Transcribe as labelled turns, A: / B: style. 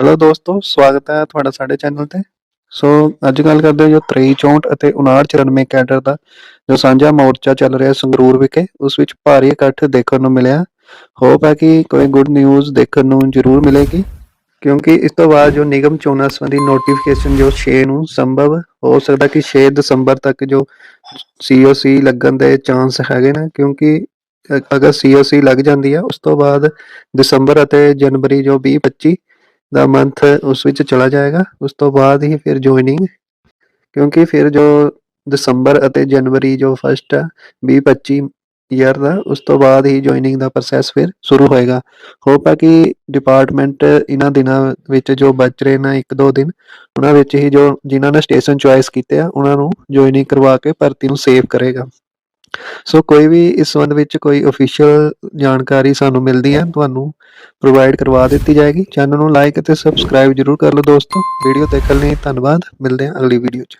A: Hello ਦੋਸਤੋ, ਸਵਾਗਤ ਹੈ ਤੁਹਾਡਾ ਸਾਡੇ ਚੈਨਲ ਤੇ। ਸੋ ਅੱਜ ਗੱਲ ਕਰਦੇ ਹਾਂ ਜੋ 23 64 ਅਤੇ 59 94 ਕੈਡਰ ਦਾ ਜੋ ਸਾਂਝਾ ਮੋਰਚਾ ਚੱਲ ਰਿਹਾ ਸੰਗਰੂਰ ਵਿਖੇ, ਉਸ ਵਿੱਚ ਭਾਰੀ ਇਕੱਠ ਦੇਖਣ ਨੂੰ ਮਿਲਿਆ। ਹੋਪ ਹੈ ਕਿ ਕੋਈ ਗੁੱਡ ਨਿਊਜ਼ ਦੇਖਣ ਨੂੰ ਜ਼ਰੂਰ ਮਿਲੇਗੀ, ਕਿਉਂਕਿ ਇਸ ਤੋਂ ਬਾਅਦ ਜੋ ਨਿਗਮ ਚੋਣਾਂ ਸੰਬੰਧੀ ਨੋਟੀਫਿਕੇਸ਼ਨ ਜੋ 6 ਨੂੰ ਸੰਭਵ ਹੋ ਸਕਦਾ ਕਿ 6 ਦਸੰਬਰ ਤੱਕ ਜੋ ਸੀਓਸੀ ਲੱਗਣ ਦੇ ਚਾਂਸ ਹੈਗੇ ਨੇ, ਕਿਉਂਕਿ ਅ- ਅਗਰ ਸੀਓਸੀ ਲੱਗ ਜਾਂਦੀ ਹੈ, ਉਸ ਤੋਂ ਬਾਅਦ ਦਸੰਬਰ ਅਤੇ ਜਨਵਰੀ ਜੋ 20 25 ਦਾ ਮੰਥ ਉਸ ਵਿੱਚ ਚਲਾ ਜਾਏਗਾ, ਉਸ ਤੋਂ ਬਾਅਦ ਹੀ ਫਿਰ ਜੁਆਇਨਿੰਗ ਕਿਉਂਕਿ ਫਿਰ ਜੋ ਦਸੰਬਰ ਅਤੇ ਜਨਵਰੀ ਜੋ ਫਸਟ 20 25 ਈਅਰ ਦਾ, ਉਸ ਤੋਂ ਬਾਅਦ ਹੀ ਜੁਆਇਨਿੰਗ ਦਾ ਪ੍ਰੋਸੈਸ ਫਿਰ ਸ਼ੁਰੂ ਹੋਏਗਾ। ਹੋਪ ਹੈ ਕਿ ਡਿਪਾਰਟਮੈਂਟ ਇਹਨਾਂ ਦਿਨਾਂ ਵਿੱਚ ਜੋ ਬਚ ਰਹੇ ਨਾ ਇੱਕ ਦੋ ਦਿਨ, ਉਹਨਾਂ ਵਿੱਚ ਹੀ ਜੋ ਜਿਨ੍ਹਾਂ ਨੇ ਸਟੇਸ਼ਨ ਚੁਆਇਸ ਕੀਤੇ ਆ, ਉਹਨਾਂ ਨੂੰ ਜੁਆਇਨਿੰਗ ਕਰਵਾ ਕੇ ਭਰਤੀ ਨੂੰ ਸੇਵ ਕਰੇਗਾ। ਸੋ ਕੋਈ ਵੀ ਇਸ ਸੰਬੰਧ ਵਿੱਚ ਕੋਈ ਅਫੀਸ਼ੀਅਲ ਜਾਣਕਾਰੀ ਸਾਨੂੰ ਮਿਲਦੀ ਹੈ, ਤੁਹਾਨੂੰ ਪ੍ਰੋਵਾਈਡ ਕਰਵਾ ਦਿੱਤੀ ਜਾਏਗੀ। ਚੈਨਲ ਨੂੰ ਲਾਈਕ ਅਤੇ ਸਬਸਕ੍ਰਾਈਬ ਜਰੂਰ ਕਰ ਲਓ ਦੋਸਤੋ। ਵੀਡੀਓ ਦੇਖਣ ਲਈ ਧੰਨਵਾਦ। ਮਿਲਦੇ ਹਾਂ ਅਗਲੀ ਵੀਡੀਓ 'ਚ।